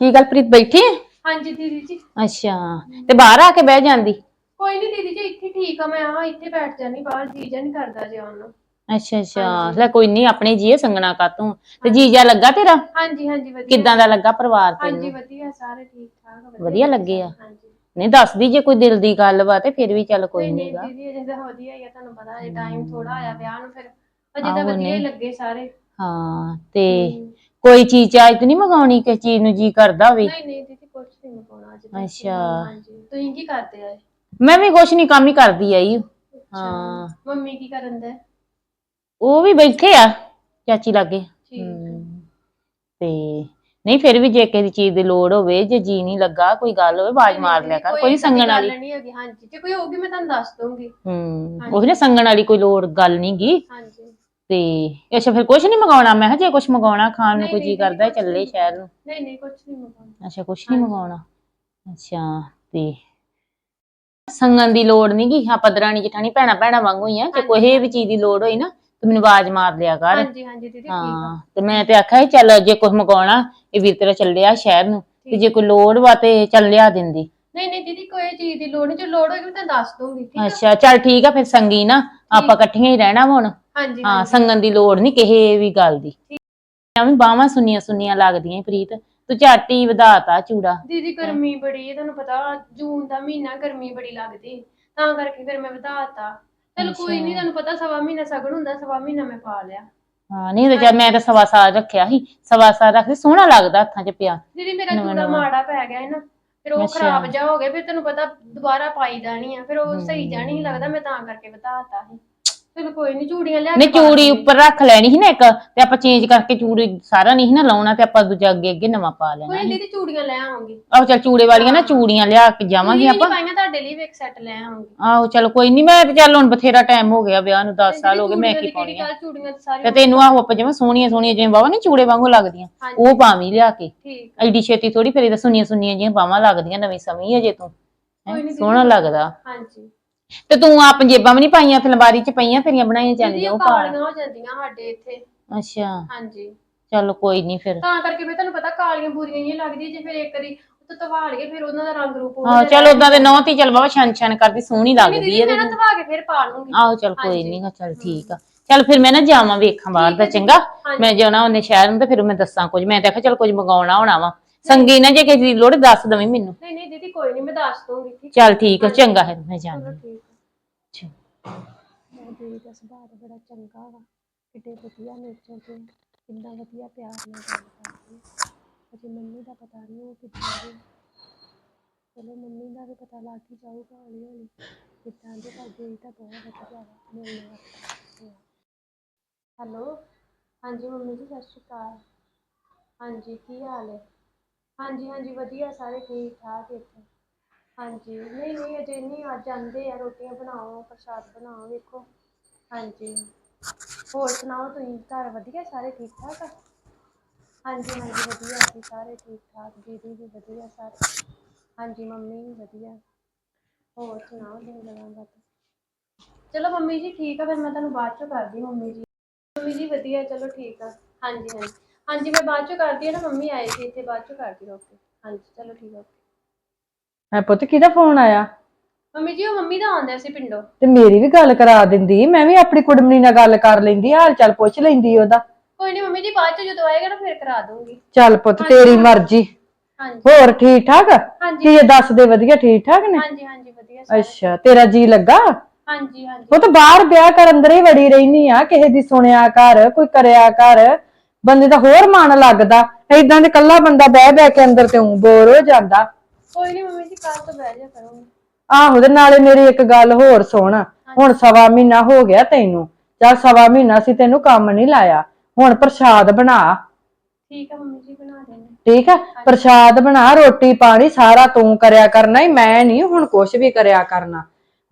ਕੀ ਗੱਲ ਪ੍ਰੀਤ ਬੈਠੀ ਹੈ? ਹਾਂਜੀ ਦੀਦੀ ਜੀ। ਅੱਛਾ ਤੇ ਬਾਹਰ ਆ ਕੇ ਬਹਿ ਜਾਂਦੀ? ਕੋਈ ਨਹੀਂ ਦੀਦੀ ਜੀ ਇੱਥੇ ਠੀਕ ਆ ਮੈਂ ਹਾਂ ਇੱਥੇ ਬੈਠ ਜਾਨੀ ਬਾਹਰ ਜੀ ਜਾਂ ਨਹੀਂ ਕਰਦਾ ਜੇ ਆਉਣ ਨੂੰ ਅੱਛਾ ਅੱਛਾ ਲੈ ਕੋਈ ਨਹੀਂ ਆਪਣੇ ਜੀਏ ਸੰਗਣਾ ਕਾ ਤੂੰ ਤੇ ਜੀਜਾ ਲੱਗਾ ਤੇਰਾ? ਹਾਂਜੀ ਹਾਂਜੀ ਵਧੀਆ। ਕਿੱਦਾਂ ਦਾ ਲੱਗਾ ਪਰਿਵਾਰ ਹਾਂਜੀ ਤੈਨੂੰ ਵਧੀਆ ਸਾਰੇ ਠੀਕ ਠਾਕ ਵਧੀਆ ਲੱਗੇ। ਆ? ਹਾਂਜੀ। ਨਹੀਂ ਦੱਸਦੀ ਜੇ ਕੋਈ ਦਿਲ ਦੀ ਗੱਲ ਵਾ ਤੇ ਫਿਰ ਵੀ ਚੱਲ ਕੋਈ ਨਹੀਂ ਨਹੀਂ ਨਹੀਂਗਾ ਦੀਦੀ ਅਜੇ ਤਾਂ ਵਧੀਆ ਹੀ ਆ ਤੁਹਾਨੂੰ ਪਤਾ ਅਜੇ ਟਾਈਮ ਥੋੜਾ ਆਇਆ ਵਿਆਹ ਨੂੰ ਫਿਰ। ਅਜੇ ਆਹੋ, ਤਾਂ ਵਧੀਆ ਹੀ ਨਹੀਂ। ਲੱਗੇ ਸਾਰੇ। ਹਾਂ ਤੇ ਹਮ। ਕੋਈ ਚੀਜ਼ ਚਾਹ ਤੇ ਨਹੀਂ ਮੰਗਾਉਣੀ ਕਿ ਚੀਜ਼ ਨੂੰ ਜੀ ਕਰਦਾ ਹੋਵੇ ਨਹੀਂ ਨਹੀਂ ਦੀਦੀ ਕੁਝ ਨਹੀਂ ਮਕਾਉਣਾ ਅੱਜ। ਅੱਛਾ। ਹਾਂਜੀ। ਤੁਸੀਂ ਕੀ ਕਰਦੇ ਆ? ਮੈਂ ਵੀ ਕੁਛ ਨਹੀਂ ਕੰਮ ਹੀ ਕਰਦੀ ਆਈ। ਹਾਂ। ਮੰਮੀ ਕੀ ਕਰਨ ਦੇ? ਉਹ ਵੀ ਬੈਠੇ ਆ ਚਾਚੀ ਲਾਗੇ। ਠੀਕ ਤੇ ਨਹੀਂ ਫਿਰ ਵੀ ਜੇ ਕਿਸੇ ਚੀਜ਼ ਦੀ ਲੋੜ ਹੋਵੇ ਜੇ ਜੀ ਨਹੀਂ ਲੱਗਾ ਕੋਈ ਗੱਲ ਹੋਵੇ ਆਵਾਜ਼ ਮਾਰ ਲਿਆ ਕਰ ਕੋਈ ਨੀ ਸੰਗਣ ਗੱਲ ਵਾਲੀ। ਨਹੀਂ ਹੈਗੀ ਹਾਂਜੀ। ਜੇ ਕੋਈ ਹੋਊਗੀ ਮੈਂ ਤੁਹਾਨੂੰ ਦੱਸ ਦੂੰਗੀ ਹੂੰ। ਉਹ ਨਾ ਸੰਗਣ ਵਾਲੀ ਕੋਈ ਲੋੜ ਗੱਲ ਨਹੀਂ ਗੀ। ਹਾਂਜੀ। ਤੇ ਅੱਛਾ ਫਿਰ ਕੁਛ ਨਹੀਂ ਮੰਗਾਉਣਾ? ਮੈਂ ਕਿਹਾ ਜੇ ਕੁਛ ਮੰਗਾਉਣਾ ਖਾਣ ਨੂੰ ਕੋਈ ਜੀ ਕਰਦਾ ਚੱਲੇ। ਸ਼ਹਿਰ ਨੂੰ। ਨਹੀਂ ਨਹੀਂ ਕੁਝ ਨਹੀਂ ਮਕਾਉਣਾ ਅੱਛਾ ਕੁਛ ਨਹੀਂ ਮੰਗਾਉਣਾ? ਅੱਛਾ ਤੇ ਸੰਗਣ ਦੀ ਲੋੜ ਨਹੀਂ ਗੀ? ਆਪਾਂ ਦਰਾਣੀ ਜਠਾਣੀ ਭੈਣਾ ਭੈਣਾ ਵਾਂਗੂ ਹੀ ਆ ਜੇ ਕੋਈ ਵੀ ਚੀਜ਼ ਦੀ ਲੋੜ ਹੋਈ ਨਾ ਤੇ ਮੈਨੂੰ ਆਵਾਜ਼ ਮਾਰ ਲਿਆ ਕਰ। ਹਾਂਜੀ ਹਾਂਜੀ ਦੀਦੀ ਠੀਕ ਆ। ਹਾਂ ਤੇ ਮੈਂ ਤੇ ਆਖਿਆ ਸੀ ਚੱਲ ਜੇ ਕੁਝ ਮੰਗਾਉਣਾ ਇਹ ਵੀਰ ਤੇਰਾ ਚੱਲਿਆ ਸ਼ਹਿਰ ਨੂੰ ਤੇ ਜੇ ਕੋਈ ਲੋੜ ਵਾ ਤੇ ਚੱਲ ਲਿਆ ਦਿੰਦੀ। ਨਹੀਂ ਨਹੀਂ ਦੀਦੀ ਕੋਈ ਚੀਜ਼ ਦੀ ਲੋੜ ਨਹੀਂ ਜੇ ਲੋੜ ਹੋਏਗੀ ਮੈਂ ਤੁਹਾਨੂੰ ਦੱਸ ਦੂੰਗੀ ਠੀਕ ਆ? ਅੱਛਾ ਚੱਲ ਠੀਕ ਆ ਫਿਰ ਸੰਗੀ ਨਾ ਆਪਾਂ ਇਕੱਠੀਆਂ ਹੀ ਰਹਿਣਾ ਵਾ ਹੁਣ। ਹਾਂਜੀ ਹਾਂ ਸੰਗਣ ਦੀ ਲੋੜ ਨਹੀਂ ਕਿਸੇ ਵੀ ਗੱਲ ਦੀ। ਐਵੇਂ ਬਾਹਾਂ ਸੁੰਨੀਆਂ ਸੁੰਨੀਆਂ ਲੱਗਦੀਆਂ ਪ੍ਰੀਤ। ਤੂੰ ਝੱਟ ਹੀ ਵਧਾਤਾ ਚੂੜਾ। ਦੀਦੀ ਗਰਮੀ ਬੜੀ ਹੈ ਤੁਹਾਨੂੰ ਪਤਾ ਜੂਨ ਦਾ ਮਹੀਨਾ ਗਰਮੀ ਬੜੀ ਲੱਗਦੀ। ਤਾਂ ਕਰਕੇ ਫਿਰ ਮੈਂ ਵਧਾਤਾ ਚਲ ਕੋਈ ਨਹੀਂ ਤੁਹਾਨੂੰ ਪਤਾ ਸਵਾ ਮਹੀਨਾ ਸਗਣ ਹੁੰਦਾ ਸਵਾ ਮਹੀਨਾ ਮੈਂ ਪਾ ਲਿਆ। ਹਾਂ ਨਹੀਂ ਤੇ ਮੈਂ ਤਾਂ ਸਵਾ ਸਾਲ ਰੱਖਿਆ ਸੀ। ਸਵਾ ਸਾਲ ਰੱਖ ਕੇ ਸੋਹਣਾ ਲੱਗਦਾ ਹੱਥਾਂ 'ਚ ਪਿਆ। ਦੀਦੀ ਮੇਰਾ ਨਵਾਂ। ਮਾੜਾ ਪੈ ਗਿਆ ਹੈ ਨਾ ਫਿਰ ਉਹ। ਖਰਾਬ ਜਾ ਹੋ ਗਿਆ ਫਿਰ ਤੈਨੂੰ ਪਤਾ ਦੁਬਾਰਾ ਪਾਈ ਜਾਣੀ ਆ ਫਿਰ ਉਹ ਸਹੀ ਜਾ ਨਹੀਂ ਲੱਗਦਾ ਮੈਂ ਤਾਂ ਕਰਕੇ ਵਧਾਤਾ ਸੀ। ਚਲ ਕੋਈ ਨਹੀਂ ਚੂੜੀਆਂ ਲਿਆ ਨਹੀਂ ਕੇ ਪਾ ਚੂੜੀ। ਉੱਪਰ ਰੱਖ ਲੈਣੀ ਸੀ ਨਾ ਇੱਕ ਤੇ ਆਪਾਂ ਚੇਂਜ ਕਰਕੇ ਚੂੜੀ ਸਾਰਾ ਨਹੀਂ ਸੀ ਨਾ ਲਾਉਣਾ ਤੇ ਆਪਾਂ ਦੂਜਾ ਅੱਗੇ ਅੱਗੇ ਨਵਾਂ ਪਾ ਲੈਣਾ ਕੋਈ ਨੀ ਦੀਦੀ ਚੂੜੀਆਂ ਲੈ ਆਉਂਗੀ ਆਹੋ ਚੱਲ ਚੂੜੇ ਵਾਲੀਆਂ ਨਾ ਚੂੜੀਆਂ ਲਿਆ ਕੇ ਜਾਵਾਂਗੇ ਆਪਾਂ। ਪਾਈਆਂ ਤੁਹਾਡੇ ਲਈ ਵੀ ਇੱਕ ਸੈੱਟ ਲੈ ਆਉਂਗੀ ਆਹੋ ਚਲ ਕੋਈ ਨਹੀਂ ਮੈਂ ਤੇ ਚੱਲ ਹੁਣ ਬਥੇਰਾ ਟਾਈਮ ਹੋ ਗਿਆ ਵਿਆਹ ਨੂੰ 10 ਸਾਲ ਹੋ ਗਏ ਮੈਂ ਕੀ ਪਾਉਣੀ ਆ ਗੱਲ ਚੂੜੀਆਂ ਤੇ ਤੇ ਤੈਨੂੰ ਆਹੋ ਆਪਾਂ ਜਿਵੇਂ ਸੋਹਣੀਆਂ ਸੋਹਣੀਆਂ ਜਿਵੇਂ ਬਾਵਾ ਨਹੀਂ ਚੂੜੇ ਵਾਂਗੂ ਲੱਗਦੀਆਂ ਹਾਂਜੀ। ਉਹ ਪਾਵੀਂ ਲਿਆ ਕੇ। ਠੀਕ ਐਡੀ ਛੇਤੀ ਥੋੜੀ ਫਿਰ ਇਹਦਾ ਸੁੰਨੀਆਂ ਸੁੰਨੀਆਂ ਜਿਹੀਆਂ ਬਾਵਾਂ ਲੱਗਦੀਆਂ ਨਵੀਂ ਸਮੀ ਅਜੇ ਤੂੰ। ਹੈਂ, ਕੋਈ ਨੀ ਦੀਦੀ। ਸੋਹਣਾ ਲੱਗਦਾ। ਹਾਂਜੀ। ਤੇ ਤੂੰ ਆਪ ਜੇਬਾਂ ਵੀ ਨਹੀਂ ਪਾਈਆਂ ਲੰਬਾਰੀ 'ਚ ਪਈਆਂ ਤੇਰੀਆਂ ਬਣਾਈਆਂ ਦੀਦੀ ਜਾਂਦੀਆਂ ਉਹ ਪਾ ਕਾਲੀਆਂ ਹੋ ਜਾਂਦੀਆਂ ਸਾਡੇ ਇੱਥੇ। ਅੱਛਾ। ਹਾਂਜੀ। ਚਲ ਕੋਈ ਨਹੀਂ ਫਿਰ। ਤਾਂ ਕਰਕੇ ਫਿਰ ਤੁਹਾਨੂੰ ਪਤਾ ਕਾਲੀਆਂ ਬੂਰੀਆਂ ਹੀ ਲੱਗਦੀਆਂ ਜੇ ਫਿਰ ਇੱਕ ਵਾਰੀ ਉੱਤੇ ਧਵਾ ਲਈਏ ਫਿਰ ਉਹਨਾਂ ਦਾ ਰੰਗ ਰੂਪ ਹਾਂ ਚਲ ਉਦਾਂ ਦੇ ਨੌ ਤੀ ਚਲ ਬਾਬਾ ਛਣ ਛਣ ਕਰਦੀ ਸੋਹਣੀ ਲੱਗਦੀ ਹੈ ਮੈਂ ਨਾ ਧਵਾ ਕੇ ਫਿਰ ਪਾ ਲੂੰਗੀ ਆਹੋ ਚਲ ਕੋਈ ਹਾਂਜੀ। ਨਹੀਂ ਚਲ ਠੀਕ ਆ। ਚਲ ਫਿਰ ਮੈਂ ਨਾ ਜਾਵਾਂ ਵੇਖਾਂ ਬਾਹਰ ਦਾ ਹੈ। ਚੰਗਾ। ਮੈਂ ਜਾਣਾ ਉਹਨੇ ਸ਼ਹਿਰ ਨੂੰ ਤੇ ਫਿਰ ਮੈਂ ਦੱਸਾਂ ਕੁਝ। ਮੈਂ ਤਾਂ ਆਖਿਆ ਚਲ ਕੁਝ ਮੰਗਾਉਣਾ ਹੋਣਾ ਵਾ। ਸੰਗੀ ਨਾ ਜੇ ਕਿਸੇ ਦੀ ਲੋੜ ਦੱਸ ਦਵੀਂ ਮੈਨੂੰ। ਨਹੀਂ ਨਹੀਂ ਦੀਦੀ ਕੋਈ ਨਹੀਂ ਮੈਂ ਦੱਸ ਦੂੰਗੀ ਠੀਕ ਚਲ ਠੀਕ ਆ ਚੰਗਾ ਫਿਰ ਮੈਂ ਜਾਣਾ ਚਲੋ ਠੀਕ ਆ। ਮੈਂ ਦੀਦੀ ਦਾ ਸੁਭਾਅ ਤਾਂ ਬੜਾ ਚੰਗਾ ਵਾ। ਕਿਤੇ ਵਧੀਆ ਨੇਚਰ ਤੇ ਕਿੰਨਾ ਵਧੀਆ ਪਿਆਰ ਨਾਲ ਗੱਲ ਕਰਦੀ ਆ। ਅਜੇ ਮੰਮੀ ਦਾ ਪਤਾ ਨਹੀਂ ਉਹ ਕਿੱਦਾਂ ਦੀ ਆ। ਚਲੋ ਮੰਮੀ ਦਾ ਵੀ ਪਤਾ ਲੱਗ ਹੀ ਜਾਊਗਾ ਹੌਲੀ ਹੌਲੀ ਕਿੱਦਾਂ ਦੇ ਪਰ ਦੀਦੀ ਤਾਂ ਬਹੁਤ ਵਧੀਆ ਵਾ ਮਿਲਣ ਵਾਸਤੇ ਹੈਲੋ? ਹਾਂਜੀ ਮੰਮੀ ਜੀ ਸਤਿ ਸ਼੍ਰੀ ਅਕਾਲ। ਹਾਂਜੀ ਕੀ ਹਾਲ ਹੈ? ਹਾਂਜੀ ਹਾਂਜੀ, ਵਧੀਆ, ਸਾਰੇ ਠੀਕ ਠਾਕ ਇੱਥੇ। ਹਾਂਜੀ, ਨਹੀਂ ਨਹੀਂ, ਅਜੇ ਨਹੀਂ ਅੱਜ ਆਂਦੇ ਆ, ਰੋਟੀਆਂ ਬਣਾਓ, ਪ੍ਰਸ਼ਾਦ ਬਣਾਓ, ਵੇਖੋ। ਹਾਂਜੀ। ਹੋਰ ਸੁਣਾਓ ਤੁਸੀਂ, ਘਰ ਵਧੀਆ, ਸਾਰੇ ਠੀਕ ਠਾਕ ਆ? ਹਾਂਜੀ ਹਾਂਜੀ, ਵਧੀਆ, ਅਸੀਂ ਸਾਰੇ ਠੀਕ ਠਾਕ, ਦੀਦੀ ਵੀ ਵਧੀਆ, ਸਾਰੇ। ਹਾਂਜੀ, ਮੰਮੀ ਵੀ ਵਧੀਆ। ਹੋਰ ਸੁਣਾਓ ਤੁਸੀਂ ਗੱਲਾਂ ਚਲੋ, ਮੰਮੀ ਜੀ ਠੀਕ ਆ, ਫਿਰ ਮੈਂ ਤੁਹਾਨੂੰ ਬਾਅਦ ਚੋਂ ਕਰਦੀ ਮੰਮੀ ਜੀ। ਮੰਮੀ ਜੀ ਵਧੀਆ, ਚਲੋ ਠੀਕ ਆ। ਹਾਂਜੀ ਹਾਂਜੀ। ਹਾਂਜੀ ਮੈਂ ਬਾਅਦ ਚੋਂ ਕਰਦੀ ਆ ਨਾ ਮੰਮੀ ਆਏ ਸੀ ਇੱਥੇ ਬਾਅਦ ਚੋਂ ਕਰਦੀ ਓਕੇ ਹਾਂਜੀ ਚਲੋ ਠੀਕ ਹੈ ਪੁੱਤ ਕਿਹਦਾ ਫੋਨ ਆਇਆ? ਮੰਮੀ ਜੀ ਉਹ ਮੰਮੀ ਦਾ ਆਉਂਦਾ ਸੀ ਪਿੰਡੋਂ। ਤੇ ਮੇਰੀ ਵੀ ਗੱਲ ਕਰਾ ਦਿੰਦੀ ਮੈਂ ਵੀ ਆਪਣੀ ਕੁੜਮਣੀ ਨਾਲ ਗੱਲ ਕਰ ਲੈਂਦੀ ਹਾਲ ਚਾਲ ਪੁੱਛ ਲੈਂਦੀ ਉਹਦਾ। ਕੋਈ ਨਹੀਂ ਮੰਮੀ ਜੀ ਬਾਅਦ ਚ ਜਦੋਂ ਆਏਗਾ ਨਾ ਫਿਰ ਕਰਾ ਦੂੰਗੀ ਚੱਲ ਪੁੱਤ ਤੇਰੀ ਮਰਜ਼ੀ। ਹਾਂਜੀ। ਹੋਰ ਠੀਕ ਠਾਕ ਹਾਂਜੀ। ਕੀ ਇਹ ਦੱਸ ਦੇ ਵਧੀਆ ਠੀਕ ਠਾਕ ਨੇ? ਹਾਂਜੀ ਹਾਂਜੀ ਵਧੀਆ ਸਾਰੇ। ਅੱਛਾ ਤੇਰਾ ਜੀ ਲੱਗਾ? ਹਾਂਜੀ ਹਾਂਜੀ। ਉਹ ਤਾਂ ਬਾਹਰ ਵਿਆਹ ਕਰ ਅੰਦਰ ਹੀ ਵੜੀ ਰਹਿਨੀ ਆ ਕਿਸੇ ਦੀ ਸੁਣਿਆ ਕਰ ਕੋਈ ਕਰਿਆ ਕਰ। ਬੰਦੇ ਦਾ ਹੋਰ ਮਨ ਲੱਗਦਾ ਏਦਾਂ ਦੇ ਕੱਲਾ ਬੰਦਾ ਬਹਿ ਬਹਿ ਕੇ ਅੰਦਰ ਤੇ ਉਂ ਬੋਰ ਹੋ ਜਾਂਦਾ। ਕੋਈ ਨਹੀਂ ਮੰਮੀ ਜੀ ਕੱਲ ਤੋਂ ਬਹਿ ਜਾ ਕਰੂੰਗੀ। ਆਹੋ ਤੇ ਨਾਲੇ ਮੇਰੀ ਇੱਕ ਗੱਲ ਹੋਰ ਸੁਣ। ਹੁਣ ਸਵਾ ਮਹੀਨਾ ਹੋ ਗਿਆ ਤੈਨੂੰ। ਚੱਲ ਸਵਾ ਮਹੀਨਾ ਸੀ ਤੈਨੂੰ ਕੰਮ ਨਹੀਂ ਲਾਇਆ। ਹੁਣ ਪ੍ਰਸ਼ਾਦ ਬਣਾ। ਠੀਕ ਆ ਮੰਮੀ ਜੀ ਬਣਾ ਦੇਣੇ ਠੀਕ ਹੈ ਪ੍ਰਸ਼ਾਦ ਬਣਾ ਰੋਟੀ ਪਾਣੀ ਸਾਰਾ ਤੂੰ ਕਰਿਆ ਕਰਨਾ ਹੀ ਮੈਂ ਨਹੀਂ ਹੁਣ ਕੁਛ ਵੀ ਕਰਿਆ ਕਰਨਾ।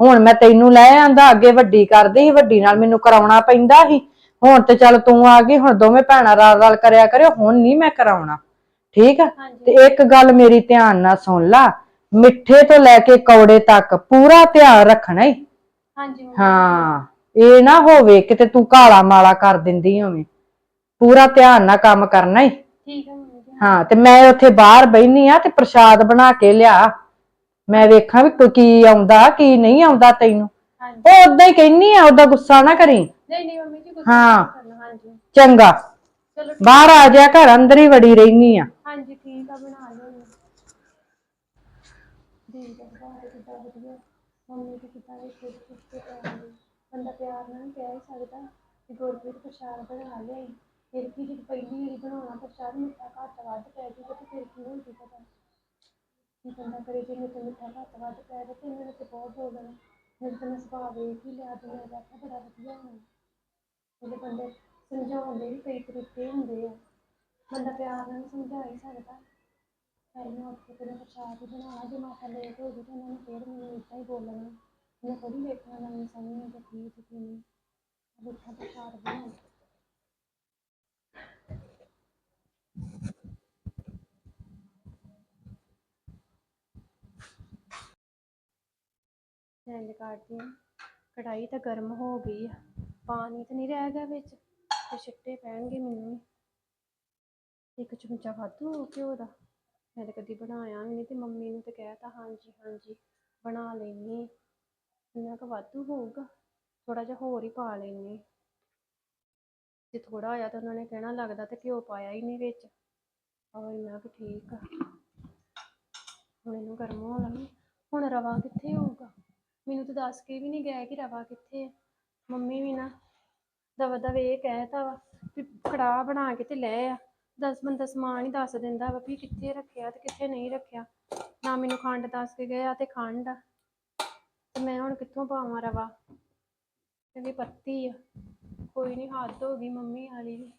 ਹੁਣ ਮੈਂ ਤੈਨੂੰ ਲੈ ਆਂਦਾ ਅੱਗੇ ਵੱਡੀ ਕਰਦੀ ਸੀ ਵੱਡੀ ਨਾਲ ਮੈਨੂੰ ਕਰਾਉਣਾ ਪੈਂਦਾ ਸੀ। ਹੁਣ ਤੇ ਚੱਲ ਤੂੰ ਆ ਗਈ ਹੁਣ ਦੋਵੇਂ ਭੈਣਾਂ ਰਲ ਰਲ ਕਰਿਆ ਕਰਿਓ ਹੁਣ ਨਹੀਂ ਮੈਂ ਕਰਾਉਣਾ। ਠੀਕ ਹੈ ਹਾਂਜੀ। ਤੇ ਇੱਕ ਗੱਲ ਮੇਰੀ ਧਿਆਨ ਨਾਲ ਸੁਣ ਲਾ ਮਿੱਠੇ ਤੋਂ ਲੈ ਕੇ ਕੌੜੇ ਤੱਕ ਪੂਰਾ ਧਿਆਨ ਰੱਖਣਾ ਈ। ਹਾਂਜੀ ਹਾਂ ਇਹ ਨਾ ਹੋਵੇ ਕਿਤੇ ਤੂੰ ਕਾਲਾ ਮਾਲਾ ਕਰ ਦਿੰਦੀ ਹੋਵੇਂ। ਪੂਰਾ ਧਿਆਨ ਨਾਲ ਕੰਮ ਕਰਨਾ ਈ। ਠੀਕ ਆ ਜੀ। ਹਾਂ ਤੇ ਮੈਂ ਉੱਥੇ ਬਾਹਰ ਬੈਣੀ ਆ ਤੇ ਪ੍ਰਸ਼ਾਦ ਬਣਾ ਕੇ ਲਿਆ। ਮੈਂ ਵੇਖਾਂ ਵੀ ਕੀ ਆਉਂਦਾ ਕੀ ਨਹੀਂ ਆਉਂਦਾ ਤੈਨੂੰ। ਉਹ ਉਦਾਂ ਹੀ ਕਹਿਨੀ ਆ ਉਹਦਾ ਗੁੱਸਾ ਨਾ ਕਰੀ। ਨਹੀਂ ਨਹੀਂ ਹਾਂ। ਨਹੀਂ ਕਰਨਾ ਹਾਂਜੀ ਚੰਗਾ ਚਲੋ ਬਾਹਰ ਆ ਜਾ ਘਰ ਅੰਦਰ ਹੀ ਵੜੀ ਰਹਿਨੀ ਆ ਹਾਂਜੀ ਠੀਕ ਆ ਬਣਾ ਲਿਓ ਦੀ ਦਾ ਬਾਹਰ ਕਿੱਦਾਂ ਵਧੀਆ ਮੰਮੀ ਦੀ ਕਿੱਦਾਂ ਦੇ ਖੁਦ ਖੁਦ ਕੇ ਪਿਆਰ ਨਾਲ ਬੰਦਾ ਪਿਆਰ ਨਾਲ ਕਹਿ ਹੀ ਸਕਦਾ ਕਿ ਗੁਰਪ੍ਰੀਤ ਪ੍ਰਸ਼ਾਦ ਬਣਾ ਲਿਆਈ ਫਿਰ ਕੀ ਜੇ ਪਹਿਲੀ ਵਾਰੀ ਬਣਾਉਣਾ ਪ੍ਰਸ਼ਾਦ ਮਿੱਠਾ ਘੱਟ ਵੱਧ ਪੈ ਜਾਊਗਾ ਤੇ ਫਿਰ ਕੀ ਹੋਊਗੀ ਪਤਾ ਕੀ ਬੰਦਾ ਕਰੇ ਜੇ ਮੇਰੇ ਤੋਂ ਮਿੱਠਾ ਘੱਟ ਵੱਧ ਪੈ ਜਾਏ ਤੇ ਮੇਰੇ ਤੇ ਬਹੁਤ ਬੋਲਣਾ ਮੇਰੇ ਤਾਂ ਮੈਂ ਸੁਭਾਅ ਵੇਖ ਹੀ ਲਿਆ ਤੇ ਮੈਂ ਆਖਿਆ ਬੜਾ ਵਧੀਆ ਹੋਣਾ ਜਿਹੜੇ ਬੰਦੇ ਸਮਝਾਉਣ ਦੇ ਵੀ ਕਈ ਤਰੀਕੇ ਹੁੰਦੇ ਆ। ਬੰਦਾ ਪਿਆਰ ਨਾਲ ਸਮਝਾ ਹੀ ਸਕਦਾ। ਫਿਰ ਮੈਂ ਉੱਠ ਕੇ ਫਿਰ ਪ੍ਰਸ਼ਾਦ ਹੀ ਬਣਾਇਆ ਮਾਤਾ ਲੇਟ ਹੋ ਗਈ ਤਾਂ ਉਹਨਾਂ ਨੇ ਫਿਰ ਮੈਨੂੰ ਇੱਦਾਂ ਹੀ ਬੋਲਣਾ। ਮੈਂ ਥੋੜੀ ਵੇਖਣਾ ਨਵੀਂ ਸਮਝ ਹੈ ਕਿ ਕੀ ਤੇ ਕੀ ਨਹੀਂ। ਮਿੱਠਾ ਪ੍ਰਸ਼ਾਦ ਬਣਾਉਣਾ ਇੰਝ ਕਰਦੀ ਹਾਂ। ਕੜਾਈ ਤਾਂ ਗਰਮ ਹੋ ਗਈ ਆ। ਪਾਣੀ ਤਾਂ ਨਹੀਂ ਰਹਿ ਗਿਆ ਵਿੱਚ, ਤੇ ਛਿੱਟੇ ਪੈਣਗੇ ਮੈਨੂੰ ਵੀ। ਇੱਕ ਚਮਚਾ ਵਾਧੂ ਹੋ ਘਿਓ ਦਾ? ਮੈਂ ਤਾਂ ਕਦੀ ਬਣਾਇਆ ਵੀ ਨਹੀਂ ਤੇ ਮੰਮੀ ਨੂੰ ਤੇ ਕਹਿਤਾ, ਹਾਂਜੀ ਹਾਂਜੀ, ਬਣਾ ਲੈਣੀ ਇੰਨਾ ਕੁ ਵਾਧੂ ਹੋਊਗਾ? ਥੋੜਾ ਜਿਹਾ ਹੋਰ ਹੀ ਪਾ ਲੈਣੀ ਜੇ ਥੋੜਾ ਹੋਇਆ ਤਾਂ ਉਹਨਾਂ ਨੇ ਕਹਿਣਾ, ਲੱਗਦਾ ਤੇ ਘਿਓ ਪਾਇਆ ਹੀ ਨਹੀਂ ਵਿੱਚ। ਆਹ, ਇੰਨਾ ਕੁ ਠੀਕ ਆ। ਹੁਣ ਇਹਨੂੰ ਗਰਮ ਹੋਣ ਲੱਗੀ। ਹੁਣ ਰਵਾ ਕਿੱਥੇ ਹੋਊਗਾ? ਮੈਨੂੰ ਤਾਂ ਦੱਸ ਕੇ ਵੀ ਨਹੀਂ ਗਿਆ ਕਿ ਰਵਾ ਕਿੱਥੇ ਹੈ ਮੰਮੀ ਵੀ ਨਾ ਦਵਾ ਦਵਾ ਇਹ ਕਹਿਤਾ ਵਾ ਵੀ ਕੜਾਹ ਬਣਾ ਕੇ ਤੇ ਲੈ ਆ। ਦਸ ਬੰਦਾ ਸਮਾਨ ਹੀ ਦੱਸ ਦਿੰਦਾ ਵਾ ਵੀ ਕਿੱਥੇ ਰੱਖਿਆ ਤੇ ਕਿੱਥੇ ਨਹੀਂ ਰੱਖਿਆ। ਨਾ ਮੈਨੂੰ ਖੰਡ ਦੱਸ ਕੇ ਗਿਆ ਤੇ ਖੰਡ ਆ। ਤੇ ਮੈਂ ਹੁਣ ਕਿੱਥੋਂ ਪਾਵਾਂ ਰਵਾ? ਕਹਿੰਦੀ ਪੱਤੀ ਆ। ਕੋਈ ਨਹੀਂ ਹੱਦ ਹੋ ਗਈ ਮੰਮੀ ਵਾਲੀ ਵੀ।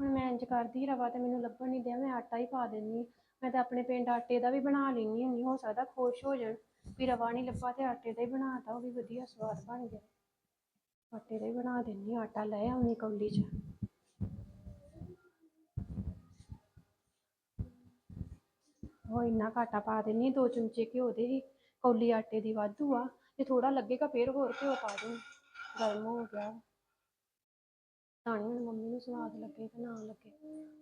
ਹੁਣ ਮੈਂ ਇੰਜ ਕਰਦੀ ਰਵਾ ਤੇ ਮੈਨੂੰ ਲੱਭਣ ਨਹੀਂ ਦਿਆ, ਮੈਂ ਆਟਾ ਹੀ ਪਾ ਦਿੰਦੀ ਮੈਂ ਤਾਂ ਆਪਣੇ ਪਿੰਡ ਆਟੇ ਦਾ ਵੀ ਬਣਾ ਲੈਂਦੀ ਹੁੰਦੀ, ਹੋ ਸਕਦਾ ਖੁਸ਼ ਹੋ ਜਾਣ। ਵੀ ਰਵਾ ਨਹੀਂ ਲੱਭਾ ਤੇ ਆਟੇ ਦਾ ਹੀ ਬਣਾਤਾ ਉਹ ਵੀ ਵਧੀਆ ਸਵਾਦ ਬਣ ਗਿਆ। ਆਟੇ ਦਾ ਹੀ ਬਣਾ ਦਿੰਦੀ ਆਟਾ ਲੈ ਆਉਣੀ ਕੌਲੀ 'ਚ। ਉਹ ਇੰਨਾ ਘਾਟਾ ਪਾ ਦਿੰਨੀ ਦੋ ਚਮਚੇ ਘਿਓ ਦੇ ਹੀ, ਕੌਲੀ ਆਟੇ ਦੀ ਵਾਧੂ ਆ। ਜੇ ਥੋੜਾ ਲੱਗੇਗਾ ਫੇਰ ਹੋਰ ਘਿਓ ਪਾ ਦੂੰ ਗਰਮ ਹੋ ਗਿਆ। ਤਾਂ ਨੀ ਹੁਣ ਮੰਮੀ ਨੂੰ ਸਵਾਦ ਲੱਗੇ ਤੇ ਨਾ ਲੱਗੇ।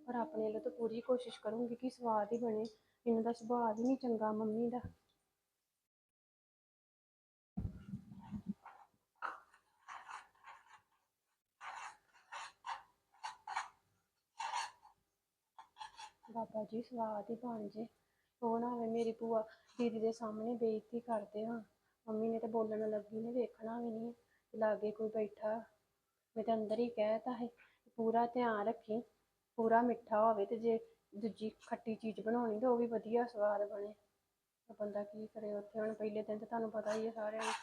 ਪਰ ਆਪਣੇ ਵੱਲੋਂ ਤਾਂ ਪੂਰੀ ਕੋਸ਼ਿਸ਼ ਕਰੂੰਗੀ ਕਿ ਸਵਾਦ ਹੀ ਬਣੇ। ਇਹਨਾਂ ਦਾ ਸੁਭਾਅ ਵੀ ਨਹੀਂ ਚੰਗਾ ਮੰਮੀ ਦਾ। ਬਾਬਾ ਜੀ, ਸਵਾਦ ਹੀ ਬਣ ਜੇ। ਉਹ ਨਾ ਹੋਵੇ ਮੇਰੀ ਭੂਆ ਦੀਦੀ ਦੇ ਸਾਹਮਣੇ ਬੇਇੱਜ਼ਤੀ ਕਰਦੇ ਹਾਂ। ਮੰਮੀ ਨੇ ਤਾਂ ਬੋਲਣ ਲੱਗੀ ਨੇ, ਵੇਖਣਾ ਵੀ ਨਹੀਂ ਲਾਗੇ ਕੋਈ ਬੈਠਾ ਮੈਂ ਤਾਂ ਅੰਦਰ ਹੀ ਕਹਿਤਾ ਹੈ ਪੂਰਾ ਧਿਆਨ ਰੱਖੀ, ਪੂਰਾ ਮਿੱਠਾ ਹੋਵੇ ਤੇ ਜੇ ਦੂਜੀ ਖੱਟੀ ਚੀਜ਼ ਬਣਾਉਣੀ ਤੇ ਉਹ ਵੀ ਵਧੀਆ ਸਵਾਦ ਬਣੇ। ਤਾਂ ਬੰਦਾ ਕੀ ਕਰੇ ਉੱਥੇ, ਹੁਣ ਪਹਿਲੇ ਦਿਨ ਤਾਂ ਤੁਹਾਨੂੰ ਪਤਾ ਹੀ ਹੈ ਸਾਰਿਆਂ ਨੂੰ।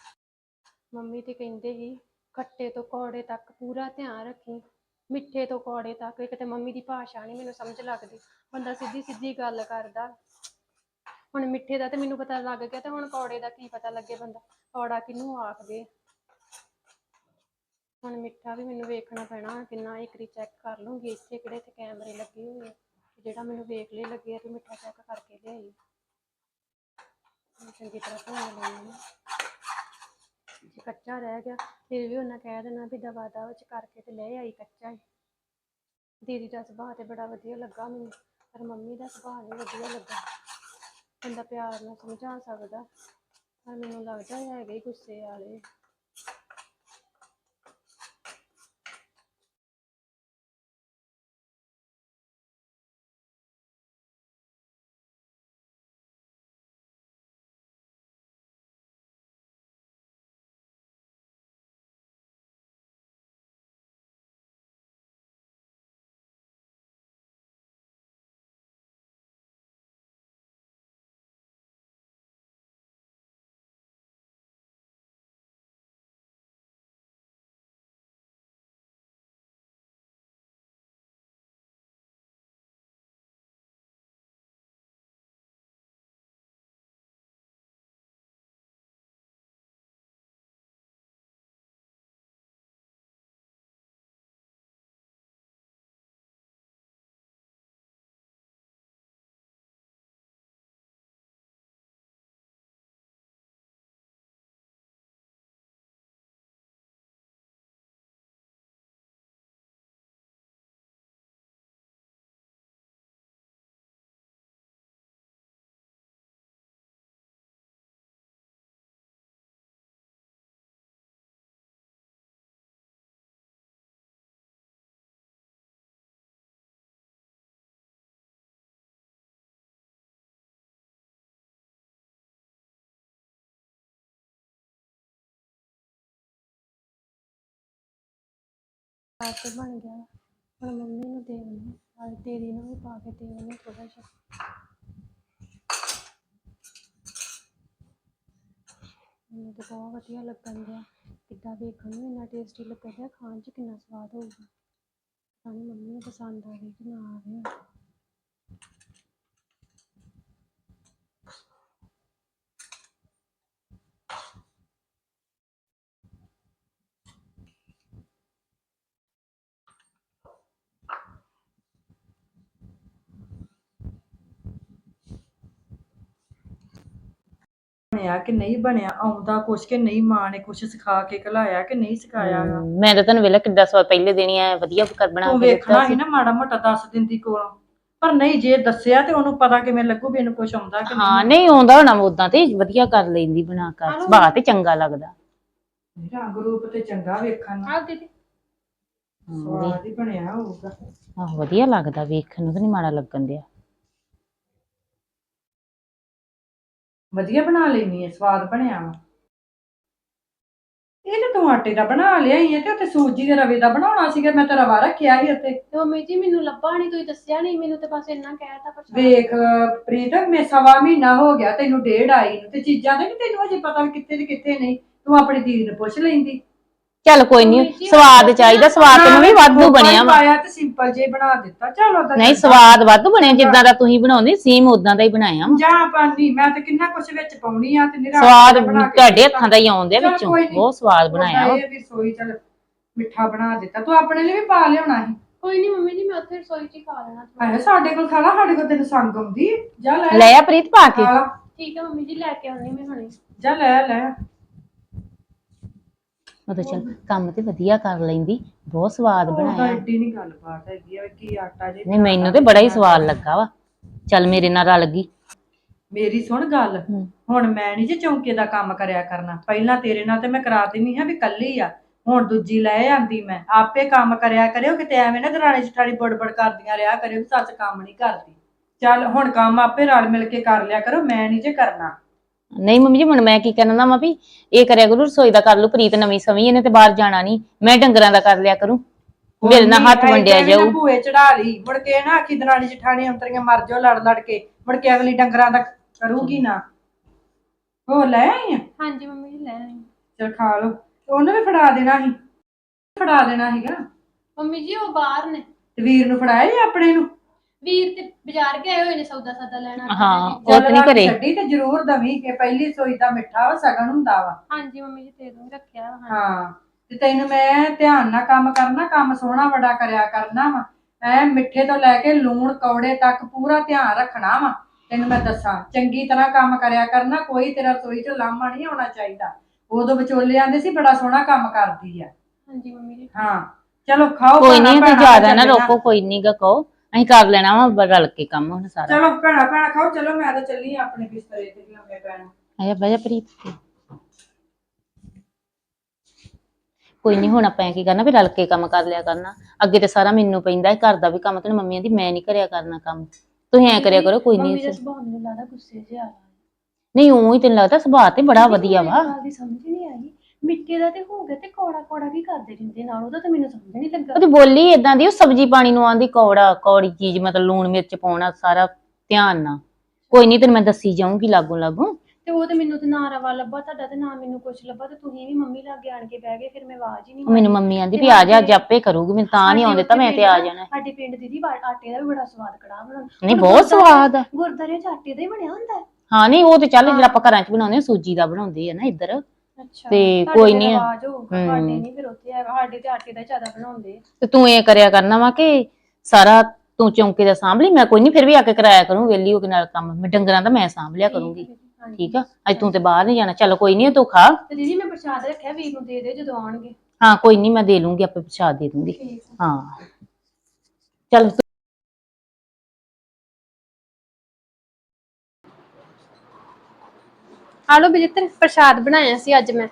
ਮੰਮੀ ਤੇ ਕਹਿੰਦੇ ਸੀ ਖੱਟੇ ਤੋਂ ਕੌੜੇ ਤੱਕ ਪੂਰਾ ਧਿਆਨ ਰੱਖੀ, ਮਿੱਠੇ ਤੋਂ ਕੌੜੇ ਤੱਕ, ਇੱਕ ਤੇ ਮੰਮੀ ਦੀ ਭਾਸ਼ਾ ਨਹੀਂ ਮੈਨੂੰ ਸਮਝ ਲੱਗਦੀ, ਬੰਦਾ ਸਿੱਧੀ ਸਿੱਧੀ ਗੱਲ ਕਰਦਾ। ਹੁਣ ਮਿੱਠੇ ਦਾ ਤੇ ਮੈਨੂੰ ਪਤਾ ਲੱਗ ਗਿਆ ਤੇ ਹੁਣ ਕੌੜੇ ਦਾ ਕੀ ਪਤਾ ਲੱਗੇ ਬੰਦਾ, ਕੌੜਾ ਕਿਹਨੂੰ ਆਖਦੇ? ਹੁਣ ਮਿੱਠਾ ਵੀ ਮੈਨੂੰ ਵੇਖਣਾ ਪੈਣਾ ਕਿੰਨਾ ਇੱਕ ਵਾਰੀ ਚੈੱਕ ਕਰ ਲੂੰਗੀ ਇੱਥੇ ਕਿਹੜੇ ਤੇ ਕੈਮਰੇ ਲੱਗੇ ਹੋਏ ਆ। ਜਿਹੜਾ ਮੈਨੂੰ ਵੇਖ ਲੈ ਲੱਗੇ ਆ ਤੇ ਮਿੱਠਾ ਚੈੱਕ ਕਰਕੇ ਲਿਆਈ। ਚੰਗੀ ਤਰ੍ਹਾਂ ਭੁੰਨ ਲੈਣੀ ਜੇ ਕੱਚਾ ਰਹਿ ਗਿਆ, ਫਿਰ ਵੀ ਉਹਨਾਂ ਕਹਿ ਦੇਣਾ ਵੀ ਦਵਾ ਦਵਾ ਚ ਕਰਕੇ ਤੇ ਲੈ ਆਈ ਕੱਚਾ ਹੀ। ਦੀਦੀ ਦਾ ਸੁਭਾਅ ਤੇ ਬੜਾ ਵਧੀਆ ਲੱਗਾ ਮੈਨੂੰ, ਪਰ ਮੰਮੀ ਦਾ ਸੁਭਾਅ ਨਹੀਂ ਵਧੀਆ ਲੱਗਾ। ਬੰਦਾ ਪਿਆਰ ਨਾਲ ਸਮਝਾ ਸਕਦਾ, ਪਰ ਮੈਨੂੰ ਲੱਗਦਾ ਹੈਗੇ ਗੁੱਸੇ ਵਾਲੇ। ਸਵਾਦ ਤੇ ਬਣ ਗਿਆ। ਹੁਣ ਮੰਮੀ ਨੂੰ ਦੇ ਦਿੰਦੀ ਨਾਲ ਦੀਦੀ ਨੂੰ ਵੀ ਪਾ ਕੇ ਦੇ ਦਿੰਦੀ ਥੋੜਾ ਜਿਹਾ। ਮੈਨੂੰ ਤਾਂ ਬਹੁਤ ਵਧੀਆ ਲੱਗਣ ਡਿਆ। ਕਿੱਦਾਂ ਵੇਖਣ ਨੂੰ ਇੰਨਾ ਟੇਸਟੀ ਲੱਗਣ ਡਿਆ। ਖਾਣ 'ਚ ਕਿੰਨਾ ਸਵਾਦ ਹੋਊਗਾ। ਪਤਾ ਮੰਮੀ ਨੂੰ ਪਸੰਦ ਆਵੇ ਕਿ ਨਾ ਆਵੇ। ਬਣਿਆ ਕਿ ਨਹੀਂ ਬਣਿਆ ਆਉਂਦਾ ਕੁਛ ਕਿ ਨਹੀਂ ਮਾਂ ਨੇ ਕੁਛ ਸਿਖਾ ਕੇ ਘਲਾਇਆ ਕਿ ਨਹੀਂ ਸਿਖਾਇਆ ਗਾ। ਮੈਂ ਤਾਂ ਤੁਹਾਨੂੰ ਵੇਲਾ ਕਿੱਦਾਂ ਸਵਾਦ ਪਹਿਲੇ ਹੀ ਐ ਵਧੀਆ ਕਰ ਬਣਾ ਤੂੰ ਕੇ ਵੇਖਣਾ ਦਿੱਤਾ ਸੀ। ਸੀ ਨਾ ਮਾੜਾ ਮੋਟਾ ਦੱਸ ਦਿੰਦੀ ਕੋਲੋਂ। ਪਰ ਨਹੀਂ ਜੇ ਦੱਸਿਆ ਤੇ ਉਹਨੂੰ ਪਤਾ ਕਿਵੇਂ ਲੱਗੂ ਵੀ ਇਹਨੂੰ ਕੁਛ ਆਉਂਦਾ ਕਿ ਹਾਂ ਨਹੀਂ। ਆਉਂਦਾ ਹੋਣਾ ਉਦਾਂ ਤੇ ਵਧੀਆ ਕਰ ਲੈਂਦੀ ਬਣਾ ਕਰ ਸੁਭਾਅ ਤੇ ਚੰਗਾ ਲੱਗਦਾ। ਰੰਗ ਰੂਪ ਤੇ ਚੰਗਾ ਵੇਖਣ ਨੂੰ। ਆ ਦੀਦੀ ਸਵਾਦ ਹੀ ਬਣਿਆ ਹੋਊਗਾ। ਆਹ ਵਧੀਆ ਲੱਗਦਾ ਵੇਖਣ ਨੂੰ ਤਾਂ ਨਹੀਂ ਮਾੜਾ ਲੱਗਣ ਦਿਆ। ਵਧੀਆ ਬਣਾ ਲੈਣੀ ਹੈ ਸਵਾਦ ਬਣਿਆ ਵਾ। ਇਹ ਤਾਂ ਤੂੰ ਆਟੇ ਦਾ ਬਣਾ ਲਿਆ ਹੀ ਹੈ ਤੇ ਉੱਤੇ ਸੂਜੀ ਦੇ ਰਵੇ ਦਾ ਬਣਾਉਣਾ ਸੀਗਾ ਮੈਂ ਤਾਂ ਰਵਾ ਰੱਖਿਆ ਸੀ ਉੱਤੇ ਤੇ ਮੰਮੀ ਜੀ ਮੈਨੂੰ ਲੱਭਾ ਨਹੀਂ ਤੁਸੀਂ ਦੱਸਿਆ ਨਹੀਂ ਮੈਨੂੰ ਤੇ ਬਸ ਇੰਨਾ ਕਹਿਤਾ ਪਰ ਵੇਖ ਪ੍ਰੀਤ ਮੈਂ ਸਵਾ ਮਹੀਨਾ ਹੋ ਗਿਆ ਤੈਨੂੰ ਡੇਢ ਆਈ ਨੂੰ ਤੇ ਚੀਜ਼ਾਂ ਦੇ ਨਹੀਂ ਤੈਨੂੰ ਅਜੇ ਪਤਾ ਵੀ ਕਿੱਥੇ ਤੇ ਕਿੱਥੇ ਨਹੀਂ ਤੂੰ ਆਪਣੀ ਦੀਦੀ ਨੂੰ ਪੁੱਛ ਲੈਂਦੀ। ਚੱਲ ਕੋਈ ਨਹੀਂ ਸਵਾਦ ਚਾਹੀਦਾ ਸਵਾਦ ਤੈਨੂੰ ਵੀ ਵਾਧੂ ਬਣਿਆ ਵਾ। ਪਾਇਆ ਤੇ ਸਿੰਪਲ ਜੇ ਬਣਾ ਦਿੱਤਾ ਚਲ ਉਹਦਾ ਨਹੀਂ ਸਵਾਦ ਵਾਧੂ ਬਣਿਆ ਜਿੱਦਾਂ ਦਾ ਤੁਸੀਂ ਬਣਾਉਂਦੇ ਸੇਮ ਉਦਾਂ ਦਾ ਹੀ ਬਣਾਇਆ ਵਾ। ਜਾਂ ਪਾਣੀ ਮੈਂ ਤੇ ਕਿੰਨਾ ਕੁਛ ਵਿੱਚ ਪਾਉਣੀ ਆ ਤੇ ਨਿਰਾ ਸਵਾਦ ਤੁਹਾਡੇ। ਹੱਥਾਂ ਦਾ ਹੀ ਆਉਂਦੇ ਵਿੱਚੋਂ। ਬਹੁਤ ਸਵਾਦ ਬਣਾਇਆ ਵਾ। ਇਹ ਵੀ ਸੋਈ ਚਲ ਮਿੱਠਾ ਬਣਾ ਦਿੱਤਾ। ਤੂੰ ਆਪਣੇ ਲਈ ਵੀ ਪਾ ਲਿਆਉਣਾ ਸੀ। ਕੋਈ ਨਹੀਂ ਮੰਮੀ ਜੀ ਮੈਂ ਉੱਥੇ ਰਸੋਈ 'ਚ ਹੀ ਖਾ ਲੈਣਾ। ਸਾਡੇ ਕੋਲ ਖਾਣਾ ਸਾਡੇ ਕੋਲ ਤੈਨੂੰ ਸੰਗ ਆਉਂਦੀ। ਹੈ। ਜਾ ਲੈ। ਲੈ ਆ ਪ੍ਰੀਤ ਪਾ ਕੇ। ਠੀਕ ਹੈ ਮੰਮੀ ਜੀ ਲੈ ਕੇ ਆਉਣੀ ਮੈਂ ਹੁਣੇ। ਜਾ ਲੈ ਲੈ। ਉਹ ਤਾਂ ਚੱਲ ਕੰਮ ਤੇ ਵਧੀਆ ਕਰ ਲੈਂਦੀ ਬਹੁਤ ਸਵਾਦ ਉਹਦਾ ਬਣਾਇਆ। ਏਡੀ ਨਹੀਂ ਗੱਲਬਾਤ ਹੈਗੀ ਆ ਕੀ ਆਟਾ ਜੇ ਨਹੀਂ ਮੈਨੂੰ ਤੇ ਬੜਾ ਹੀ ਸਵਾਦ ਲੱਗਾ ਵਾ। ਚੱਲ ਮੇਰੇ ਨਾਲ ਰਲ ਗਈ। ਮੇਰੀ ਸੁਣ ਗੱਲ। ਹੂੰ। ਹੁਣ ਮੈਂ ਨਹੀਂ ਜੇ ਚੌਂਕੇ ਦਾ ਕੰਮ ਕਰਿਆ ਕਰਨਾ। ਪਹਿਲਾਂ ਤੇਰੇ ਨਾਲ ਤੇ ਮੈਂ ਕਰਾ ਦਿੰਦੀ ਹਾਂ ਵੀ ਕੱਲੀ ਆ। ਹੁਣ ਦੂਜੀ ਲੈ ਆਂਦੀ ਮੈਂ। ਆਪੇ ਕੰਮ ਕਰਿਆ ਕਰਿਓ ਕਿਤੇ ਐਵੇਂ ਨਾ ਦਰਾਣੀ ਜਠਾਣੀ ਬੜਬੜ ਕਰਦੀਆਂ ਰਿਹਾ ਕਰਿਓ ਵੀ ਸੱਸ ਕੰਮ ਨਹੀਂ ਕਰਦੀ। ਚੱਲ ਹੁਣ ਕੰਮ ਆਪੇ ਰਲ ਮਿਲ ਕੇ ਕਰ ਲਿਆ ਕਰੋ ਮੈਂ ਨਹੀਂ ਜੇ ਕਰਨਾ। ਨਹੀਂ ਮੰਮੀ ਜੀ ਹੁਣ ਮੈਂ ਕੀ ਕਰਨਾ ਵਾ ਵੀ ਇਹ ਕਰਿਆ ਕਰੂ ਰਸੋਈ ਦਾ ਕਰ ਲੂ ਪ੍ਰੀਤ ਨਵੀਂ ਸਵੀ ਇਹਨੇ ਤੇ ਬਾਹਰ ਜਾਣਾ ਨਹੀਂ। ਮੈਂ ਡੰਗਰਾਂ ਦਾ ਕਰ ਲਿਆ ਕਰੂੰ। ਮੇਰੇ ਨਾਲ ਹੱਥ ਵੰਡਿਆ ਜਾਊ। ਭੂਏ ਚੜਾ ਲਈ। ਮੁੜ ਕੇ ਨਾ ਆਖੀ ਦਰਾਣੀ ਜਠਾਣੀ ਅੰਤਰੀਆਂ ਮਰ ਜਾਓ ਲੜ ਲੜ ਕੇ। ਮੁੜ ਕੇ ਅਗਲੀ ਡੰਗਰਾਂ ਦਾ ਕਰੂਗੀ ਨਾ। ਉਹ ਲੈ ਆਈ ਆ? ਹਾਂਜੀ ਮੰਮੀ ਜੀ ਲੈ ਆਈ। ਚਲ ਖਾ ਲਓ। ਤੇ ਉਹਨੂੰ ਵੀ ਫੜਾ ਦੇਣਾ ਸੀ। ਫੜਾ ਦੇਣਾ ਸੀਗਾ। ਮੰਮੀ ਜੀ ਉਹ ਬਾਹਰ ਨੇ। ਤੇ ਵੀਰ ਨੂੰ ਫੜਾਇਆ ਜੀ ਆਪਣੇ ਨੂੰ? ਵੀਰ ਤੇ ਬਾਜ਼ਾਰ ਗਏ ਹੋਏ ਨੇ ਸੌਦਾ ਸਾਦਾ ਲੈਣਾ ਹਾਂ ਉਹ ਤਾਂ ਨਹੀਂ ਘਰੇ। ਛੱਡੀ ਤੇ ਜ਼ਰੂਰ ਦਵੀ ਕਿ ਪਹਿਲੀ ਸੋਈ ਦਾ ਮਿੱਠਾ ਵਾ ਸਗਨ ਹੁੰਦਾ ਵਾ। ਹਾਂਜੀ ਮੰਮੀ ਜੀ ਦੇ ਦੂੰਗੀ ਰੱਖਿਆ ਵਾ, ਹਾਂਜੀ। ਹਾਂ ਤੇ ਤੈਨੂੰ ਮੈਂ ਧਿਆਨ ਨਾਲ ਕੰਮ ਕਰਨਾ ਕੰਮ ਸੋਹਣਾ ਵੱਡਾ ਕਰਿਆ ਕਰਨਾ ਵਾ। ਐ ਮਿੱਠੇ ਤੋਂ ਲੈ ਕੇ ਲੂਣ ਕੌੜੇ ਤੱਕ ਪੂਰਾ ਧਿਆਨ ਰੱਖਣਾ ਵਾ। ਤੈਨੂੰ ਮੈਂ ਦੱਸਾਂ ਚੰਗੀ ਤਰ੍ਹਾਂ ਕੰਮ ਕਰਿਆ ਕਰਨਾ ਕੋਈ ਤੇਰਾ ਰਸੋਈ 'ਚ ਲਾਮਾ ਨਹੀਂ ਆਉਣਾ ਚਾਹੀਦਾ। ਉਦੋਂ ਵਿਚੋਲੇ ਆਂਦੇ ਸੀ ਬੜਾ ਸੋਹਣਾ ਕੰਮ ਕਰਦੀ ਆ। ਹਾਂਜੀ ਮੰਮੀ ਜੀ। ਹਾਂ ਚਲੋ ਖਾਓ ਕੋਈ ਖਾਣਾ ਨਹੀਂ ਤੇ ਭੈਣਾਂ, ਜ਼ਿਆਦਾ ਨਾ। ਰੋਕੋ ਕੋਈ ਨਹੀਂ ਗਾ ਕਹੋ। ਅਸੀਂ ਕਰ ਲੈਣਾ ਵਾ ਬ- ਰਲ ਕੇ ਕੰਮ ਹੁਣ ਸਾਰਾ। ਚਲੋ ਭੈਣਾ ਭੈਣਾ ਖਾਓ ਚਲੋ ਮੈਂ ਤਾਂ ਚੱਲੀ ਆਂ ਆਪਣੇ ਬਿਸਤਰੇ ਤੇ ਲੰਮੇ ਪੈਣ ਆਇਆ ਜਾ ਪ੍ਰੀਤ। ਕੋਈ ਨਹੀਂ ਹੁਣ ਆਪਾਂ ਕੀ ਕਰਨਾ ਵੀ ਰਲ ਕੇ ਕੰਮ ਕਰ ਲਿਆ ਕਰਨਾ। ਅੱਗੇ ਤੇ ਸਾਰਾ ਮੈਨੂੰ ਪੈਂਦਾ ਹੈ ਘਰ ਦਾ ਵੀ ਕੰਮ ਤੇ ਮੰਮੀ ਦੀ ਮੈਂ ਨਹੀਂ ਕਰਿਆ ਕਰਨਾ ਕੰਮ। ਤੁਸੀਂ ਐ ਕਰਿਆ ਕਰੋ ਕੋਈ ਮੰਮੀ ਦਾ ਨਹੀਂ ਸੁਭਾਅ ਮੈਨੂੰ ਲੱਗਦਾ ਗੁੱਸੇ ਜਿਹਾ ਆ। ਨਹੀਂ ਉਹ ਹੀ ਤੈਨੂੰ ਲੱਗਦਾ ਸੁਭਾਅ ਤੇ ਬੜਾ ਵਧੀਆ ਵਾ। ਗੱਲ ਦੀ ਸਮਝ ਨਹੀਂ ਆਈ। ਮਿੱਠੇ ਦਾ ਤੇ ਹੋ ਗਿਆ ਤੇ ਕੌੜਾ ਕੌੜਾ ਕੀ ਕਰਦੇ ਰਹਿੰਦੇ ਨਾਲ ਉਹਦਾ ਤਾਂ ਮੈਨੂੰ ਸਮਝ ਨਹੀਂ ਲੱਗਾ। ਉਹਦੀ ਬੋਲੀ ਇਦਾਂ ਦੀ ਉਹ ਸਬਜੀ ਪਾਣੀ ਨੂੰ ਆਂਦੀ ਕੌੜਾ ਕੌੜੀ ਚੀਜ਼ ਮਤਲਬ ਲੂਣ ਮਿਰਚ ਪਾਉਣਾ ਸਾਰਾ ਧਿਆਨ ਨਾਲ। ਕੋਈ ਨਹੀਂ ਤੈਨੂੰ ਮੈਂ ਦੱਸੀ ਜਾਊਂਗੀ ਲਾਗੂ ਲਾਗੂ। ਤੇ ਉਹ ਤੇ ਮੈਨੂੰ ਤੇ ਨਾ ਰਵਾ ਲੱਭਾ ਤੁਹਾਡਾ ਤੇ ਨਾ ਮੈਨੂੰ ਕੁਛ ਲੱਭਾ ਤੇ ਤੁਸੀਂ ਵੀ ਮੰਮੀ ਲਾਗੇ ਆਣ ਕੇ ਬਹਿ ਗਏ ਫਿਰ ਮੈਂ ਆਵਾਜ਼ ਹੀ ਨਹੀਂ ਉਹ ਮੈਨੂੰ ਮੰਮੀ ਆਂਦੀ ਵੀ ਆ ਜਾ ਅੱਜ ਆਪੇ ਕਰੂਗੀ ਮੈਨੂੰ ਤਾਂ ਨਹੀਂ ਆਉਂਦੇ ਤਾਂ ਮੈਂ ਤੇ ਆ ਜਾਣਾ। ਸਾਡੇ ਪਿੰਡ ਦੀਦੀ ਵਾ- ਆਟੇ ਦਾ ਵੀ ਬੜਾ ਸਵਾਦ ਕੜਾਹ ਬਣਾਉਂਦੇ। ਨਹੀਂ ਬਹੁਤ ਸਵਾਦ ਆ। ਗੁਰਦਾਰੇ ਚ ਆਟੇ ਦਾ ਹੀ ਬਣਿਆ ਹੁੰਦਾ। ਹੈ ਹਾਂ ਨਹੀਂ ਉਹ ਤੇ ਚੱਲ ਜਿਹੜਾ ਆਪਾਂ ਘਰਾਂ 'ਚ ਬਣਾਉਂਦੇ ਆ ਸੂਜੀ ਦਾ ਬਣਾਉਂਦੇ ਆ ਨਾ ਇੱਧਰ। ਅੱਛਾ ਤੇ ਤੁਹਾਡੇ ਕੋਈ ਤੇ ਨੀ ਆ। ਰਿਵਾਜ ਹੋਊਗਾ ਸਾਡੇ ਨਹੀਂ ਫਿਰ ਉੱਥੇ ਹੈਗਾ ਸਾਡੇ ਤੇ ਆਟੇ ਦਾ ਹੀ ਜ਼ਿਆਦਾ ਬਣਾਉਂਦੇ। ਆ ਤੇ ਤੂੰ ਇਹ ਕਰਿਆ ਕਰਨਾ ਵਾ ਕਿ ਸਾਰਾ ਤੂੰ ਚੌਂਕੇ ਦਾ ਸਾਂਭ ਲਈ ਮੈਂ ਕੋਈ ਨਹੀਂ ਫਿਰ ਵੀ ਆ ਕੇ ਕਰਾਇਆ ਕਰੂੰ ਵੇਲੀ ਹੋ ਕੇ ਨਾਲ ਕੰਮ। ਮੈਂ ਡੰਗਰਾਂ ਦਾ ਮੈਂ ਸਾਂਭ ਲਿਆ ਕਰੂੰਗੀ। ਹਾਂਜੀ। ਠੀਕ ਆ? ਅੱਜ ਤੂੰ ਤੇ ਬਾਹਰ ਨਹੀਂ ਜਾਣਾ। ਚੱਲ ਕੋਈ ਨਹੀਂ ਤੂੰ ਖਾ। ਤੇ ਦੀਦੀ ਮੈਂ ਪ੍ਰਸ਼ਾਦ ਰੱਖਿਆ ਵੀਰ ਨੂੰ ਦੇ ਦੇ ਜਦੋਂ ਆਉਣਗੇ। ਹਾਂ ਕੋਈ ਨਹੀਂ ਮੈਂ ਦੇ ਲੂੰਗੀ ਆਪੇ ਪ੍ਰਸ਼ਾਦ ਦੇ ਦੂੰਗੀ। ਠੀਕ ਹਾਂ। ਚੱਲ ਤੂੰ- ਆ ਲੋ ਬਿਜਿੱਤਰ ਪ੍ਰਸ਼ਾਦ ਬਣਾਇਆ ਸੀ ਅੱਜ ਮੈਂ।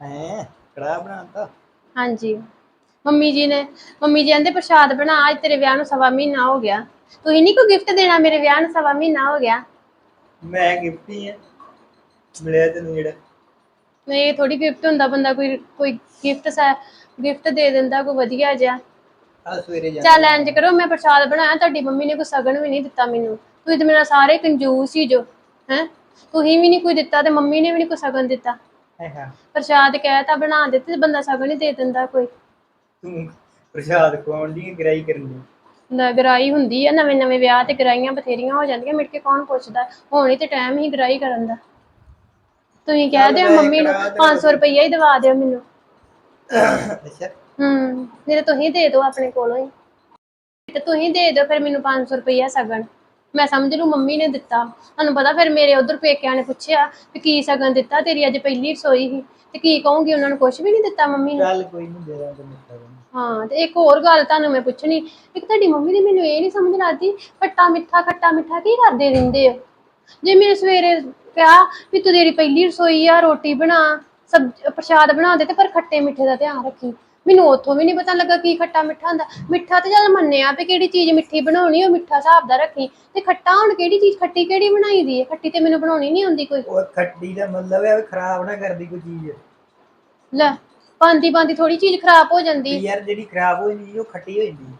ਹੈ ਕੜਾ ਬਣਾਤਾ? ਹਾਂਜੀ। ਮੰਮੀ ਜੀ ਨੇ ਮੰਮੀ ਜੀ ਕਹਿੰਦੇ ਪ੍ਰਸ਼ਾਦ ਬਣਾ ਅੱਜ ਤੇਰੇ ਵਿਆਹ ਨੂੰ ਸਵਾ ਮਹੀਨਾ ਹੋ ਗਿਆ। ਤੁਸੀਂ ਨਹੀਂ ਕੋਈ ਗਿਫਟ ਦੇਣਾ ਮੇਰੇ ਵਿਆਹ ਨੂੰ ਸਵਾ ਮਹੀਨਾ ਹੋ ਗਿਆ? ਮੈਂ ਗਿਫਟ ਹੀ ਆ। ਮਿਲਿਆ ਤੈਨੂੰ ਜਿਹੜਾ। ਨਹੀਂ ਥੋੜੀ ਗਿਫਟ ਹੁੰਦਾ ਬੰਦਾ ਕੋਈ ਕੋਈ ਗਿਫਟ ਸਾ ਗਿਫਟ ਦੇ ਦਿੰਦਾ ਕੋਈ ਵਧੀਆ ਜਿਹਾ। ਆ ਸਵੇਰੇ ਜਾ ਚੱਲ ਇੰਜ ਕਰੋ ਮੈਂ ਪ੍ਰਸ਼ਾਦ ਬਣਾਇਆ ਤੁਹਾਡੀ ਮੰਮੀ ਨੇ ਕੋਈ ਸਗਨ ਵੀ ਨਹੀਂ ਦਿੱਤਾ ਮੈਨੂੰ। ਤੁਸੀਂ ਤੇ ਮੇਰਾ ਸਾਰੇ ਕੰਜੂਸ ਹੀ ਜੋ। ਹੈ? ਤੁਸੀਂ ਵੀ ਨਹੀਂ ਕੋਈ ਦਿੱਤਾ ਤੇ ਮੰਮੀ ਨੇ ਵੀ ਨਹੀਂ ਕੋਈ ਸਗਨ ਦਿੱਤਾ। ਹਾਂ ਪ੍ਰਸ਼ਾਦ ਕਹਿਤਾ ਬਣਾ ਦਿੱਤੇ ਤੇ ਬੰਦਾ ਸਗਨ ਹੀ ਦੇ ਦਿੰਦਾ ਕੋਈ। ਤੂੰ ਪ੍ਰਸ਼ਾਦ ਖਵਾਉਣ ਦੀ ਗਰਾਈ ਕਰਨੀ ਨਾ ਗਰਾਈ ਹੁੰਦੀ ਆ ਨਵੇਂ ਨਵੇਂ ਵਿਆਹ ਤੇ ਗਰਾਈਆਂ ਬਥੇਰੀਆਂ ਹੋ ਜਾਂਦੀਆਂ ਮਿਲ ਕੇ ਕੌਣ ਪੁੱਛਦਾ? ਹੁਣ ਹੀ ਤੇ ਟਾਈਮ ਹੀ ਗਰਾਈ ਕਰਨ ਦਾ। ਤੁਸੀਂ ਕਹਿ ਦਿਓ ਮੰਮੀ ਨੂੰ ਕਰਾ ਦਿਆਂ 500 ਰੁਪਈਆ ਹੀ ਦਵਾ ਦਿਓ ਮੈਨੂੰ। ਅੱਛਾ। ਹੂੰ ਤੇ ਤੁਸੀਂ ਦੇ ਦਿਓ ਆਪਣੇ ਕੋਲੋਂ ਹੀ। ਤੇ ਤੁਸੀਂ ਦੇ ਦਿਓ ਫਿਰ ਮੈਨੂੰ 500 ਰੁਪਈਆ ਸਗਨ। ਮੈਂ ਸਮਝ ਲੂ ਮੰਮੀ ਨੇ ਦਿੱਤਾ। ਤੁਹਾਨੂੰ ਪਤਾ ਫਿਰ ਮੇਰੇ ਉਧਰ ਪੇਕਿਆਂ ਨੇ ਪੁੱਛਿਆ ਵੀ ਕੀ ਸਗਨ ਦਿੱਤਾ ਤੇਰੀ ਅੱਜ ਪਹਿਲੀ ਰਸੋਈ ਸੀ। ਤੇ ਕੀ ਕਹੂੰਗੀ ਉਹਨਾਂ ਨੂੰ ਕੁਝ ਵੀ ਨਹੀਂ ਦਿੱਤਾ ਮੰਮੀ ਨੇ। ਚੱਲ ਕੋਈ ਨਹੀਂ ਦੇ ਦਾਂ ਤੈਨੂੰ ਸਗਨ ਹਾਂ ਤੇ ਇੱਕ ਹੋਰ ਗੱਲ ਤੁਹਾਨੂੰ ਮੈਂ ਪੁੱਛਣੀ। ਇੱਕ ਤੁਹਾਡੀ ਮੰਮੀ ਦੀ ਮੈਨੂੰ ਇਹ ਨਹੀਂ ਸਮਝ ਲੱਗਦੀ ਖੱਟਾ ਮਿੱਠਾ ਖੱਟਾ ਮਿੱਠਾ ਕੀ ਕਰਦੇ ਰਹਿੰਦੇ ਹੋ ਜੇ ਮੇਰੇ ਸਵੇਰੇ ਕਿਹਾ ਵੀ ਤੂੰ ਤੇਰੀ ਪਹਿਲੀ ਰਸੋਈ ਆ ਰੋਟੀ ਬਣਾ ਸਬ ਪ੍ਰਸ਼ਾਦ ਬਣਾ ਦੇ ਤੇ ਪਰ ਖੱਟੇ ਮਿੱਠੇ ਦਾ ਧਿਆਨ ਰੱਖੀ। ਮੈਨੂੰ ਉੱਥੋਂ ਵੀ ਨਹੀਂ ਪਤਾ ਲੱਗਾ ਕੀ ਖੱਟਾ ਮਿੱਠਾ ਹੁੰਦਾ। ਮਿੱਠਾ ਤੇ ਚੱਲ ਮੰਨਿਆ ਵੀ ਕਿਹੜੀ ਚੀਜ਼ ਮਿੱਠੀ ਬਣਾਉਣੀ ਉਹ ਮਿੱਠਾ ਹਿਸਾਬ ਦਾ ਰੱਖੀ। ਤੇ ਖੱਟਾ ਹੁਣ ਕਿਹੜੀ ਚੀਜ਼ ਖੱਟੀ ਕਿਹੜੀ ਬਣਾਈ ਦੀ ਹੈ? ਖੱਟੀ ਤੇ ਮੈਨੂੰ ਬਣਾਉਣੀ ਨਹੀਂ ਆਉਂਦੀ ਕੋਈ। ਉਹ ਖੱਟੀ ਦਾ ਮਤਲਬ ਹੈ ਵੀ ਖਰਾਬ ਨਾ ਕਰਦੀ ਕੋਈ ਚੀਜ਼। ਲੈ ਪਾਂਦੀ ਪਾਂਦੀ ਥੋੜੀ ਚੀਜ਼ ਖਰਾਬ ਹੋ ਜਾਂਦੀ। ਯਾਰ ਜਿਹੜੀ ਖਰਾਬ ਹੋ ਜਾਂਦੀ ਉਹ ਖੱਟੀ ਹੋ ਜਾਂਦੀ।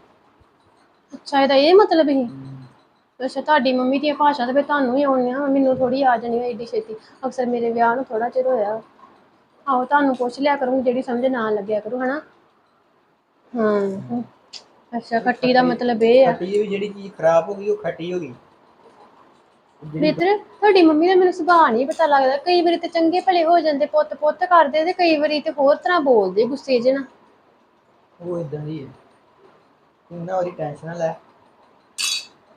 ਅੱਛਾ ਇਹਦਾ ਇਹ ਮਤਲਬ ਹੀ। ਅੱਛਾ ਤੁਹਾਡੀ ਮੰਮੀ ਦੀਆਂ ਭਾਸ਼ਾ ਤੇ ਫਿਰ ਤੁਹਾਨੂੰ ਹੀ ਆਉਣੀਆਂ ਮੈਨੂੰ ਥੋੜੀ ਆ ਜਾਣੀ ਏਡੀ ਛੇਤੀ। ਅਕਸਰ ਮੇਰੇ ਵਿਆਹ ਨੂੰ ਥੋੜਾ ਚਿਰ ਹੋਇਆ। ਆਹੋ ਤੁਹਾਨੂੰ ਪੁੱਛ ਲਿਆ ਕਰੂੰ ਜਿਹੜੀ ਸਮਝ ਨਾ ਲੱਗਿਆ ਕਰੂ ਹਨਾ? ਹਾਂ। ਅੱਛਾ ਖੱਟੀ ਦਾ ਮਤਲਬ ਇਹ ਆ। ਖੱਟੀ ਵੀ ਜਿਹੜੀ ਚੀਜ਼ ਖਰਾਬ ਹੋ ਗਈ ਉਹ ਖੱਟੀ ਹੋ ਗਈ। ਮਿੱਤਰ ਤੁਹਾਡੀ ਮੰਮੀ ਦਾ ਮੈਨੂੰ ਸੁਭਾਅ ਨਹੀਂ ਪਤਾ ਲੱਗਦਾ। ਕਈ ਵਾਰੀ ਤੇ ਚੰਗੇ ਭਲੇ ਹੋ ਜਾਂਦੇ ਪੁੱਤ ਪੁੱਤ ਕਰਦੇ ਤੇ ਕਈ ਵਾਰੀ ਤੇ ਹੋਰ ਤਰ੍ਹਾਂ ਬੋਲਦੇ ਗੁੱਸੇ 'ਚ ਨਾ ਉਹ ਇਦਾਂ ਦੀ ਹੈ। ਤੂੰ ਨਾ ਉਹਦੀ ਟੈਨਸ਼ਨ ਨਾ ਲੈ।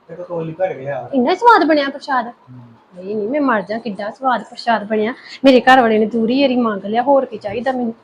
ਤੇ ਕੋਲੀ ਭਰ ਗਿਆ। ਇੰਨਾ ਸਵਾਦ ਬਣਿਆ ਪ੍ਰਸ਼ਾਦ? ਨਹੀਂ ਨਹੀਂ, ਮੈਂ ਮਰ ਜਾ, ਕਿੱਡਾ ਸਵਾਦ ਪ੍ਰਸ਼ਾਦ ਬਣਿਆ। ਮੇਰੇ ਘਰ ਵਾਲੇ ਨੇ ਦੂਰੀ ਏਰੀ ਮੰਗ ਲਿਆ, ਹੋਰ ਕੀ ਚਾਹੀਦਾ ਮੈਨੂੰ?